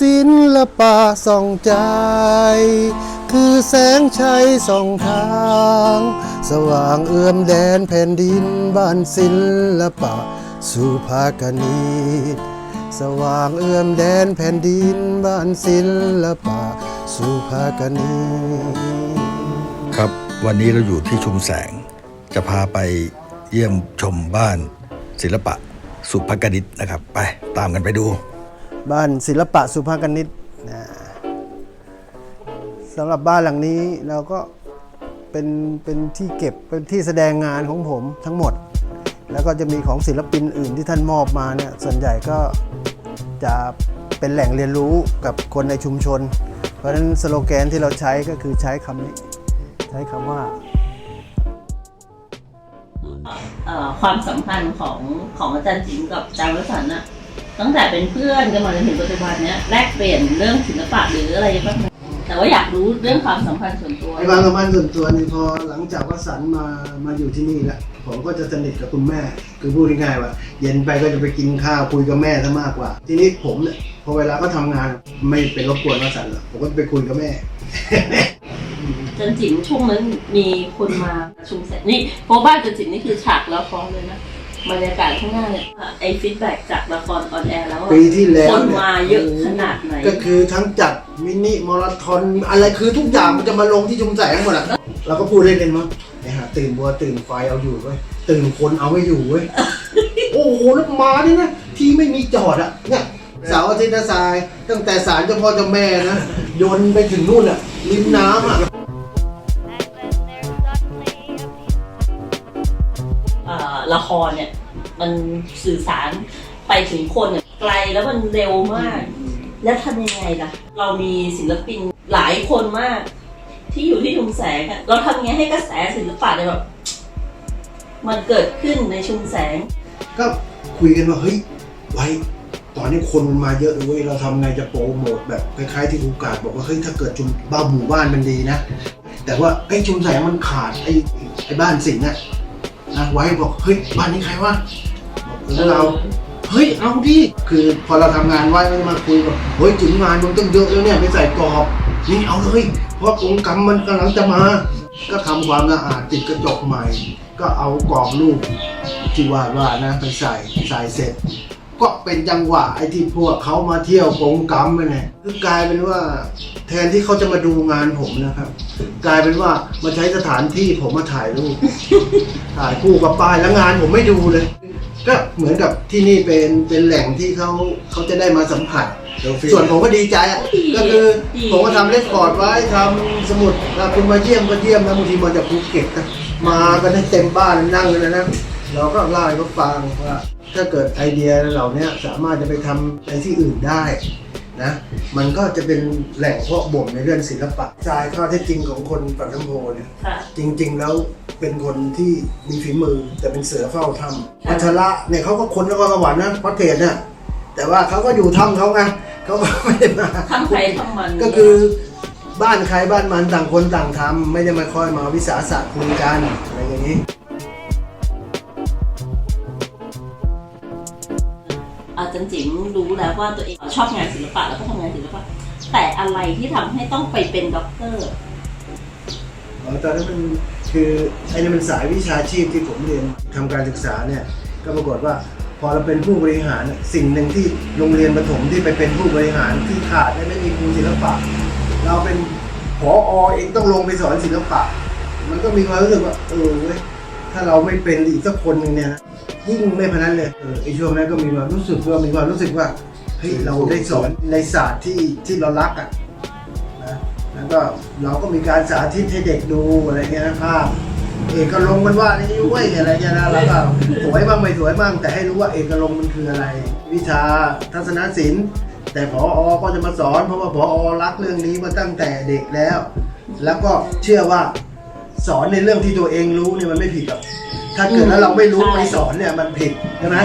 ศิลปะส่องใจ คือแสงชัยส่องทาง สว่างเอื้อมแดนแผ่นดินบ้านศิลปะสุภากนิตสว่างเอื้อมแดนแผ่นดินบ้านศิลปะสุภากนิตครับวันนี้เราอยู่ที่ชุมแสง จะพาไปเยี่ยมชมบ้านศิลปะสุภกนิตนะครับ ไปตามกันไปดู บ้านศิลปะสุภาคณิตนะสำหรับบ้านหลังนี้เราก็เป็นเป็นที่เก็บเป็นที่แสดงงานของผมทั้งหมด แล้วก็จะมีของศิลปินอื่นที่ท่านมอบมาเนี่ยส่วนใหญ่ก็จะเป็นแหล่งเรียนรู้กับคนในชุมชน เพราะฉะนั้นสโลแกนที่เราใช้ก็คือใช้คำนี้ ใช้คำว่าความสัมพันธ์ของของอาจารย์จิ๋มกับอาจารย์วสันต์อะ ตั้งแต่เป็นเพื่อนกันมาจนถึงปัจจุบันเนี้ยแลกเปลี่ยนเรื่องศิลปะหรืออะไรบ้างไหมแต่ว่าอยากรู้เรื่องความสัมพันธ์ส่วนตัวไอ้ความสัมพันธ์ส่วนตัวนี่พอหลังจากวสันต์มามาอยู่ที่นี่แล้วผมก็จะสนิทกับคุณแม่ คือพูดง่ายๆว่า เย็นไปก็จะไปกินข้าวคุยกับแม่ซะมากกว่า ทีนี้ผมเนี่ยพอเวลาก็ทำงานไม่เป็นรบกวนวสันต์หรอกผมก็ไปคุยกับแม่อาจารย์จิ๋มช่วงนั้นมีคนมาชุมแสงนี่เพราะบ้านอาจารย์จิ๋มนี่คือฉากละครเลยนะ บรรยากาศข้างหน้าเนี่ยไอฟีดแบ็จากละครออนแอร์แล้วอะปีที่แล้วคนเนี่ยมาเยอะขนาดไหนก็คือทั้งจัดมินิมาราธอนอะไรคือทุกอย่างมันจะมาลงที่ชุมแสงหมดอะเราก็พูดเล่นๆมั้งไอ้ห่าตื่นบัวตื่นไฟเอาอยู่เว้ยตื่นคนเอาไม่อยู่เว้ยโอ้โหแล้วมานี่นะที่ไม่มีจอดอะเนี่ยเสาร์อาทิตย์นะทราย ตั้งแต่ศาลเจ้าพ่อเจ้าแม่นะโยนไปถึงนู่นอะริมน้ำอะ รเนี่ย มันสื่อสารไปถึงคนเนี่ยไกลแล้วมันเร็วมาก แล้วทำยังไงล่ะ เรามีศิลปินหลายคนมาก ที่อยู่ที่ชุมแสงอะเราทำไงให้กระแสศิลปะเนี่ยแบบมันเกิดขึ้นในชุมแสง ก็คุยกันว่าเฮ้ยไว้ตอนนี้คนมันมาเยอะเลยเว้ยเราทำไงจะโปรโมทแบบคล้ายๆที่ครูกาดบอกว่าเฮ้ยถ้าเกิดชุมบ้านหมู่บ้านมันดีนะ แต่ว่าไอ้ชุมแสงมันขาดไอ้ไอ้บ้านสิงห์อะ นะไว้บอกเฮ้ยบ้านนี้ใครวะบอกเออเราเฮ้ยเอาดิคือพอเราทำงานไว้ไม่มาคุยบอกเฮ้ยถึงงานมันต้องเยอะแล้วเนี่ยไปใส่กรอบนี่เอาเลยเพราะองค์กรรมมันกำลังจะมา ก็ทำความสะอาดติดกระจกใหม่ ก็เอากรอบรูปที่วาดว่านะไปใส่ใส่เสร็จ ก็เป็นจังหวะไอ้ที่พวกเขามาเที่ยวกงกรรมนั่นแหละคือกลายเป็นว่าแทนที่เขาจะมาดูงานผมนะครับ กลายเป็นว่ามาใช้สถานที่ผมมาถ่ายรูป ถ่ายคู่กับป้ายแล้วงานผมไม่ดูเลย ก็เหมือนกับที่นี่เป็นเป็นแหล่งที่เขาเขาจะได้มาสัมผัส ส่วนผมก็ดีใจอะดีก็คือดีผมก็ทำเลคคอร์ดไว้ทำสมุดถ้าคุณมาเยี่ยมก็เยี่ยมนะบางทีมาจากภูเก็ตนะมากันให้เต็มบ้านนั่งกันเลยนะเราก็เล่าให้เขาฟังว่า ถ้าเกิดไอเดียเหล่านี้สามารถจะไปทำในที่อื่นได้นะมันก็จะเป็นแหล่งเพาะบ่มในเรื่องศิลปะทรายข้อเท็จจริงของคนปากน้ำโพเนี่ยค่ะจริง ๆ แล้วเป็นคนที่มีฝีมือแต่เป็นเสือเฝ้าถ้ำวัชระเนี่ยเขาก็คนนครสวรรค์นะพัดเทศเนี่ยแต่ว่าเขาก็อยู่ถ้ำเขาไงเขาก็ไม่ได้มาทำใครทำมันก็คือบ้านใครบ้านมันต่างคนต่างทำไม่ได้มาคอยมาวิสาสะคุยกันอะไรอย่างนี้ อาจารย์จิ๋มรู้แล้วว่าตัวเองชอบงานศิลปะแล้วก็ทำงานศิลปะ แต่อะไรที่ทำให้ต้องไปเป็นด็อกเตอร์อ๋อตอนนั้นมันคือไอ้นี่มันสายวิชาชีพที่ผมเรียนทำการศึกษาเนี่ยก็ปรากฏว่าพอเราเป็นผู้บริหารสิ่งหนึ่งที่โรงเรียนประถมที่ไปเป็นผู้บริหารที่ขาดเนี่ยไม่มีครูศิลปะ เราเป็นผอเองต้องลงไปสอนศิลปะ มันก็มีความรู้สึกว่าเออเว้ย ถ้าเราไม่เป็นอีกสักคนหนึ่งเนี่ยนะยิ่งไม่พนันเลยเออไอช่วงนั้นก็มีความรู้สึกว่ามีความรู้สึกว่าเฮ้ยเราได้สอนในศาสตร์ที่ที่เรารักอะนะแล้วก็เราก็มีการสาธิตให้เด็กดูอะไรเงี้ยนะภาพ เอกลงมันว่านี่เว้ยอะไรเงี้ยนะแล้วก็สวยบ้างไม่สวยบ้างแต่ให้รู้ว่าเอกลงมันคืออะไร วิชาทัศนศิลป์ แต่พออก็จะมาสอนเพราะว่าพออรักเรื่องนี้มาตั้งแต่เด็กแล้ว แล้วก็เชื่อว่า สอนในเรื่องที่ตัวเองรู้เนี่ยมันไม่ผิดหรอกถ้าเกิดแล้วเราไม่รู้ใช่ไปสอนเนี่ยมันผิดใช่ไหม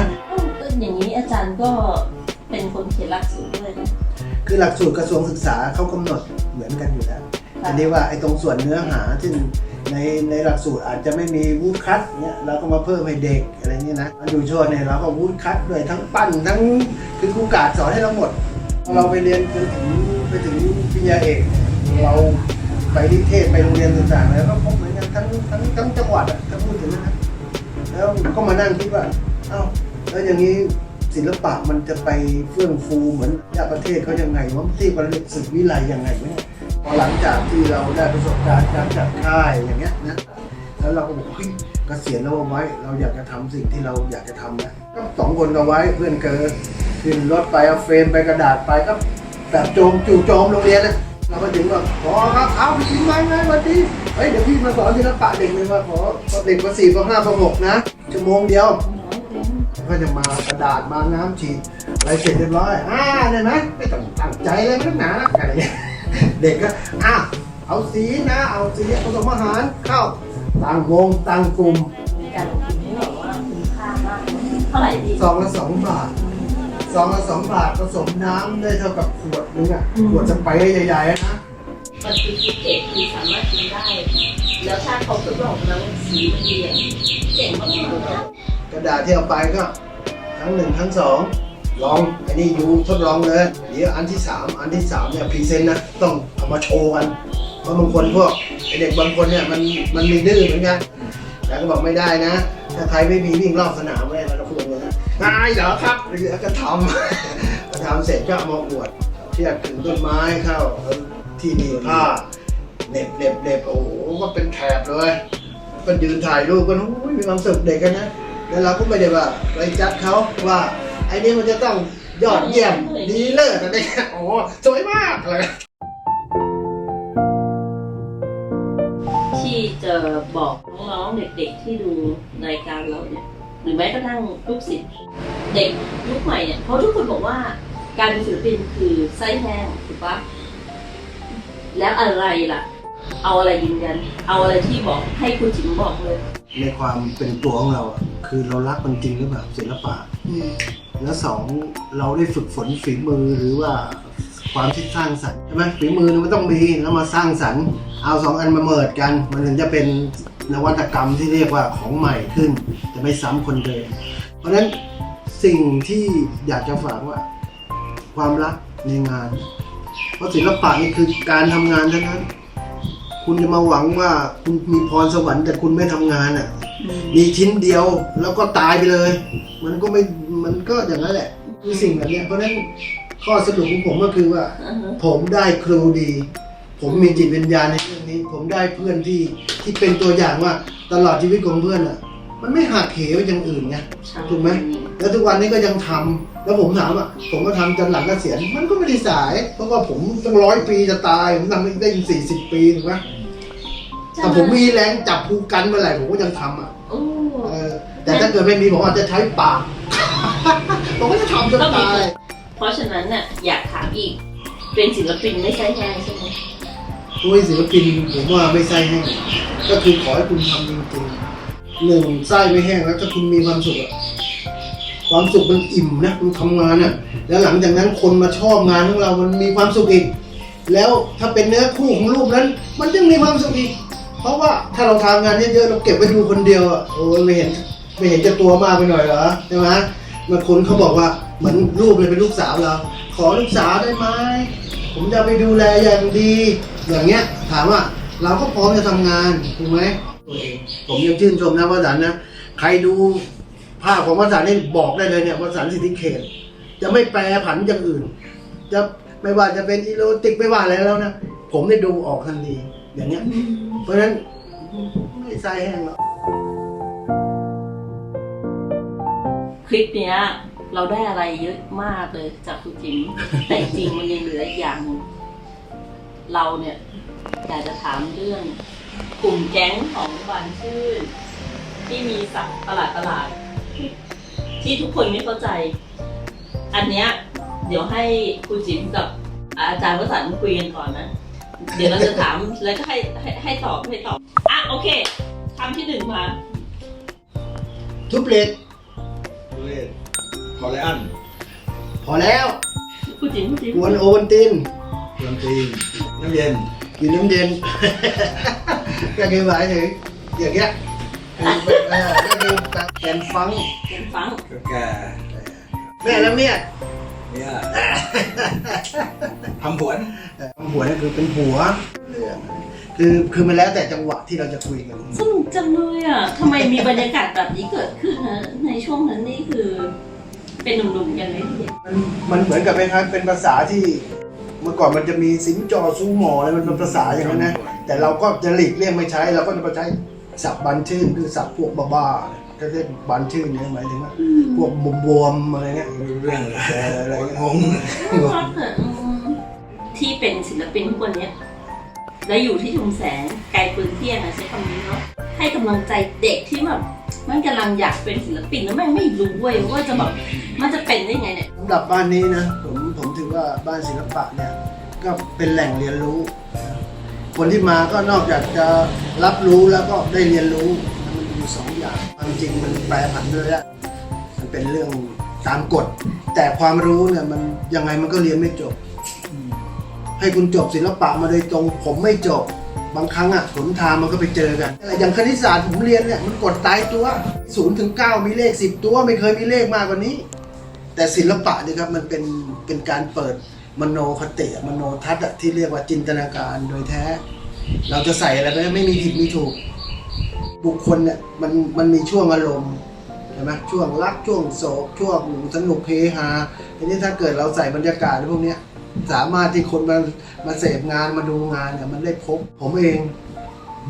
ก็อย่างนี้อาจารย์ก็เป็นคนเขียนหลักสูตรด้วยนะคือหลักสูตรกระทรวงศึกษาเขากำหนดเหมือนกันอยู่แล้วค่ะอันนี้ว่าไอ้ตรงส่วนเนื้อหาที่ในในหลักสูตรอาจจะไม่มีวูดคัตเนี่ยเราก็มาเพิ่มให้เด็กอะไรเงี้ยนะอันดูโชว์เนี่ยเราก็วูดคัตด้วยทั้งปั้นทั้งคือครูกาดสอนให้เราหมดเราไปเรียนจนถึงไปถึงปริญญาเอกเรา ไปนิเทศไปโรงเรียนต่างๆแล้วก็พบเหมือนกันทั้งทั้งทั้งจังหวัดอะถ้าพูดถึงนะแล้วก็มานั่งคิดว่าเอ้าแล้วอย่างนี้ศิลปะมันจะไปเฟื่องฟูเหมือนยาประเทศเขายังไงวะที่ประเทศสื่อวิไลยังไงวะเนี่ยพอหลังจากที่เราได้ประสบการณ์การจัดค่ายอย่างเงี้ยนะแล้วเราก็บอกเฮ้ยเกษียณแล้วเอาไว้ เราอยากจะทำสิ่งที่เราอยากจะทำนะก็สองคนก็ไว้เพื่อนเกินขึ้นรถไปเอาเฟรมไปกระดาษไปก็แบบโจมจู่โจมโรงเรียนนะ เราก็ถึงว่าขอครับเอาพี่ชิมมาไงวันนี้เฮ้ยเดี๋ยวพี่มาสอนศิลปะเด็กเลยว่าขอเด็กปสี่ปห้าปหกนะชั่วโมงเดียวก็จะมากระดาษมาน้ำฉีดอะไรเสร็จเรียบร้อยอ่าเนี่ยนะไม่ต้องตั้งใจเลยไม่ต้องหนานะอะไรเงี้ยเด็กก็อะเอาสีนะ เอาสีผสมอาหารเข้าตั้งวงตั้งกลุ่มมีการลงทุนที่แบบว่าคุ้มค่ามากเท่าไหร่ดีซองละสองบาท ซองละสองบาทผสมน้ำได้เท่ากับขวดนึงอะขวดสไปร์ใหญ่ๆอะนะ มันคือคิดเกตคือสามารถกินได้ แล้วถ้าเขาทดลองแล้วสีมันดีอะเจ๋งมากเลยกระดาษที่เอาไปก็ทั้งหนึ่งทั้งสองลองไอ้นี่ดูทดลองเลยเดี๋ยวอันที่สามอันที่สามเนี่ยพรีเซนต์นะต้องเอามาโชว์กันเพราะบางคนพวกไอเด็กบางคนเนี่ยมันมันมีดื้อเหมือนกันแต่ก็บอกไม่ได้นะ ถ้าใครไม่มีวิ่งรอบสนามไม่ได้เราพูดเลย นะง่ายเหรอครับแล้วก็ทำก็ทำเสร็จก็เอามาอวดเชือกถึงต้นไม้เข้าที่หนีบผ้าเหน็บเหน็บเหน็บโอ้โหก็เป็นแถบเลยก็ยืนถ่ายรูปกันโอ้ยมีความสุขเด็กกันนะแล้วเราก็ไม่ได้ว่าไปจัดเขาว่าไอ้นี่มันจะต้องยอดเยี่ยมดีเลิศอะไรเงี้ยโอ้โหสวยมากอะไรที่จะบอกน้องๆเด็กๆที่ดูรายการเราเนี่ย หรือแม้กระทั่งลูกศิษย์เด็กยุคใหม่เนี่ยเพราะทุกคนบอกว่าการเป็นศิลปินคือไส้แห้งถูกปะแล้วอะไรล่ะ เอาอะไรยืนยัน เอาอะไรที่บอกให้คุณจิ๋มบอกเลย ในความเป็นตัวของเราอะคือเรารักมันจริงหรือเปล่าศิลปะ แล้วสองเราได้ฝึกฝนฝีมือหรือว่าความคิดสร้างสรรค์ใช่ไหมฝีมือมันต้องมีแล้วมาสร้างสรรค์ เอาสองอันมาเมิดกัน มันถึงจะเป็น นวัตกรรมที่เรียกว่าของใหม่ขึ้น จะไม่ซ้ำคนเดิม เพราะฉะนั้นสิ่งที่อยากจะฝากว่า ความรักในงาน เพราะศิลปะนี่คือการทำงานเท่านั้น คุณจะมาหวังว่าคุณมีพรสวรรค์แต่คุณไม่ทำงานอะมีชิ้นเดียวแล้วก็ตายไปเลย มันก็ไม่ มันก็อย่างนั้นแหละคือสิ่งแบบนี้เพราะฉะนั้นข้อสรุปของผมก็คือว่า ผมได้ครูดี ผมมีจิตวิญญาณในเรื่องนี้ ผมได้เพื่อนที่ที่เป็นตัวอย่างว่าตลอดชีวิตของเพื่อนอะ มันไม่หักเหวอย่างอื่นไงถูกไหมแล้วทุกวันนี้ก็ยังทำแล้วผมถามอะผมก็ทำจนหลังเกษียณมันก็ไม่ได้สาย เพราะว่าผมตั้งร้อยปีจะตายผมทำได้สี่สิบปีถูกไหมแต่ผมมีแรงจับภูกันเมื่อไหร่ผมก็ยังทำอะโอ้เออแต่ถ้าเกิดไม่มีผมอาจจะใช้ปากผมก็จะทำจนตาย เพราะฉะนั้นเนี่ยอยากถามอีก เป็นศิลปินไม่ใช่แห้งใช่ไหม ด้วยศิลปินผมว่าไม่ไส้แห้งก็คือขอให้คุณทำจริงๆหนึ่งไส้ไม่แห้งแล้วถ้าคุณมีความสุขอะความสุขมันอิ่มนะคุณทำงานอะแล้วหลังจากนั้นคนมาชอบงานของเรามันมีความสุขอีก แล้วถ้าเป็นเนื้อคู่ของรูปนั้น มันยังมีความสุขอีก เพราะว่าถ้าเราทำงานเยอะๆเราเก็บไว้ดูคนเดียวอะโอ้ยไม่เห็นไม่เห็นจะตัวมากไปหน่อยเหรอใช่ไหมบางคนเขาบอกว่าเหมือนลูกเลยเป็นลูกสาวเราขอลูกสาวได้ไหม ผมจะไปดูแลอย่างดี อย่างเงี้ย ถามว่าเราก็พร้อมจะทำงานถูกไหมตัวเองผมยังชื่นชมนะวสันต์นะ ใครดูภาพของวสันต์นี่บอกได้เลยเนี่ยวสันต์สิทธิเขต จะไม่แปรผันอย่างอื่น จะไม่ว่าจะเป็นอีโรติกไม่ว่าอะไรแล้วนะ ผมได้ดูออกทันทีอย่างเงี้ย เพราะฉะนั้นไม่ใส่แห้งหรอกคลิปเนี้ย เราได้อะไรเยอะมากเลยจากคุณจิ๋มแต่จริงมันยังเหลืออีกอย่างหนึ่งเราเนี่ยอยากจะถามเรื่องกลุ่มแก๊งของวันชื่น ที่มีสับตลาดตลาดที่ทุกคนไม่เข้าใจ อันเนี้ยเดี๋ยวให้คุณจิ๋มกับอาจารย์วสันต์คุยกันก่อนนะ เดี๋ยวเราจะถามแล้วก็ให้ให้ให้ตอบให้ตอบอะโอเคคำที่หนึ่งมาทุบเหล็ก อเลอันพอแล้วคุณจิ๋มคุณจิ๋มกวนโอวันตินดนตรีน้ำเย็นกินน้ำเย็น ก็คือหมายถึงอย่างเงี้ยเออก็คือแกนฟังเป็นฟังกาแฟแม่แล้วเนี่ยแเนี่ยทำผวนหัวนั่นคือเป็นหัวเรื่องคือคือมันแล้วแต่จังหวะที่เราจะคุยกัน สนุกจังเลยอะทำไมมีบรรยากาศแบบนี้เกิดขึ้นนะในช่วงนั้นนี่คือ เป็นหนุ่มๆกันเลยทีเดียวมันมันเหมือนกับคล้ายๆเป็นภาษาที่ เมื่อก่อนมันจะมีสิงจอซูหมออะไรมันเป็นภาษาอย่างนั้นนะ แต่เราก็จะหลีกเลี่ยงไม่ใช้เราก็จะมาใช้ศัพท์บันชื่นคือศัพท์พวกบ้าๆก็เรียกบันชื่นเนี่ยหมายถึงว่าพวกบวมๆอะไรเงี้ยไม่รู้เรื่องเลยเอออะไรเงี้ยงงชอบอะอืมที่เป็นศิลปินทุกวันเนี้ยแล้วอยู่ที่ชุมแสงไกลปืนเที่ยงอะใช้คำนี้เนาะให้กำลังใจเด็กที่แบบ มันกำลังอยากเป็นศิลปินแล้วแม่ไม่รู้เว้ยว่าจะแบบมันจะเป็นได้ไงเนี่ยสำหรับบ้านนี้นะผมผมถือว่าบ้านศิลปะเนี่ยก็เป็นแหล่งเรียนรู้ คนที่มาก็นอกจากจะรับรู้แล้วก็ได้เรียนรู้มันมีสองอย่างความจริงมันแปรผันด้วยอะมันเป็นเรื่องตามกฎ แต่ความรู้เนี่ยมันยังไงมันก็เรียนไม่จบ ให้คุณจบศิลปะมาโดยตรง ผมไม่จบ บางครั้งอะหนทางมันก็ไปเจอกัน อย่างคณิตศาสตร์ผมเรียนเนี่ยมันกดตายตัวศูนย์ถึงเก้ามีเลขสิบตัวไม่เคยมีเลขมากกว่านี้ แต่ศิลปะนี่ครับมันเป็นเป็นการเปิดมโนคติมโนทัศน์ที่เรียกว่าจินตนาการโดยแท้ เราจะใส่อะไรไปไม่มีผิดมีถูก บุคคลเนี่ยมันมันมีช่วงอารมณ์ใช่ไหมช่วงรักช่วงโศกช่วงสนุกเฮฮาทีนี้ถ้าเกิดเราใส่บรรยากาศพวกเนี้ย สามารถที่คนมามาเสพงานมาดูงานเนี่ยมันได้พบ ผมเอง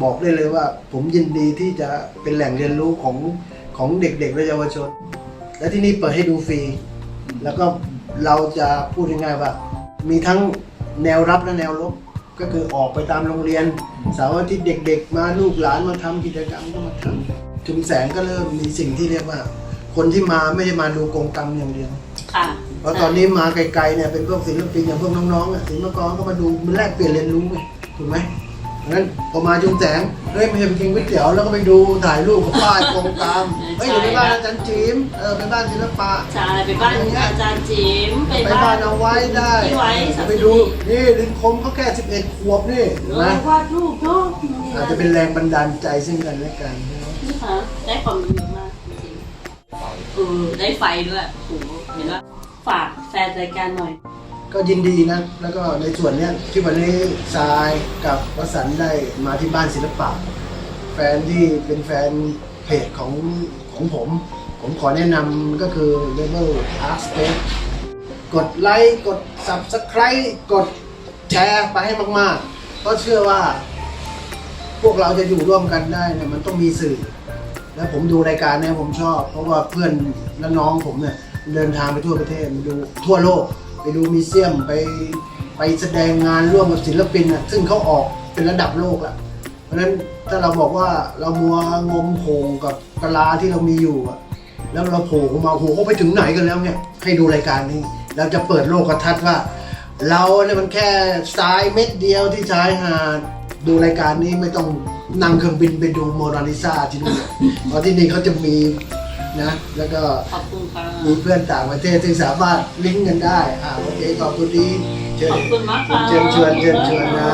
บอกได้เลยว่า ผมยินดีที่จะเป็นแหล่งเรียนรู้ของของเด็กๆและเยาวชน และที่นี่เปิดให้ดูฟรี แล้วก็เราจะพูดง่ายๆว่า มีทั้งแนวรับและแนวลบก็คือออกไปตามโรงเรียนเสาร์อาทิตย์เด็ก ๆ มาลูกหลานมาทำกิจกรรมก็มาทำชุมแสงก็เริ่มมีสิ่งที่เรียกว่า คนที่มาไม่ได้มาดูกงกรรมอย่างเดียวค่ะ เพราะตอนนี้มาไกลๆเนี่ยเป็นพวกศิลปินอย่างพวกน้องๆอะศิลปากรก็มาดูมันแลกเปลี่ยนเรียนรู้ไงถูกไหมงั้นพอมาจุงแสงเฮ้ยไม่ใช่ไปกินก๋วยเตี๋ยวแล้วก็ไปดูถ่ายรูปกับป้ายกงกรรมเฮ้ยอยู่ในบ้านอาจารย์จิมเออเป็นบ้านศิลปะ ใช่ไปบ้านอาจารย์จิ๋มไปไปบ้านเอาไว้ได้ที่ไว้สักไปดูนี่ลินคมเขาแค่11ขวบนี่เอเห็นอไหมวาดรูปเนาะอาจจะเป็นแรงบันดาลใจซึ่งกันและกัน นี่ค่ะได้ความรู้เยอะมากจริงๆเออได้ไฟด้วยโอ้โหเห็นว่า ฝากแฟนรายการหน่อย ก็ยินดีนะ แล้วก็ในส่วนเนี้ยที่วันนี้ทรายกับวสันต์ได้มาที่บ้านศิลปะ แฟนที่เป็นแฟนเพจของของผม ผมขอแนะนำก็คือ Level Art Space กดไลค์กด Subscribe กดแชร์ไปให้มากๆ เพราะเชื่อว่า พวกเราจะอยู่ร่วมกันได้เนี่ยมันต้องมีสื่อ แล้วผมดูรายการเนี่ยผมชอบ เพราะว่าเพื่อนและน้องผมเนี่ย เดินทางไปทั่วประเทศไปดูทั่วโลก ไปดูมิวเซียมไปไปแสดงงานร่วมกับศิลปินอะซึ่งเขาออกเป็นระดับโลกอะเพราะฉะนั้นถ้าเราบอกว่าเรามัวงมโผงกับกะลาที่เรามีอยู่อะแล้วเราโผล่มาโหเขาไปถึงไหนกันแล้วเนี่ยให้ดูรายการนี้เราจะเปิดโลกทัศน์ว่า เราเนี่ยมันแค่ทรายเม็ดเดียวที่ชายหาดดูรายการนี้ไม่ต้องนั่งเครื่องบินไปดูโมนาลิซาที่นู่นเพราะที่นี่เขาจะมี นะแล้วก็ขอบคุณค่ะมีเพื่อนต่างประเทศที่สามารถลิงก์กันได้อ่าโอเคขอบคุณดีเชิญขอบคุณมากค่ะเชิญชวนเชิญชวนนะ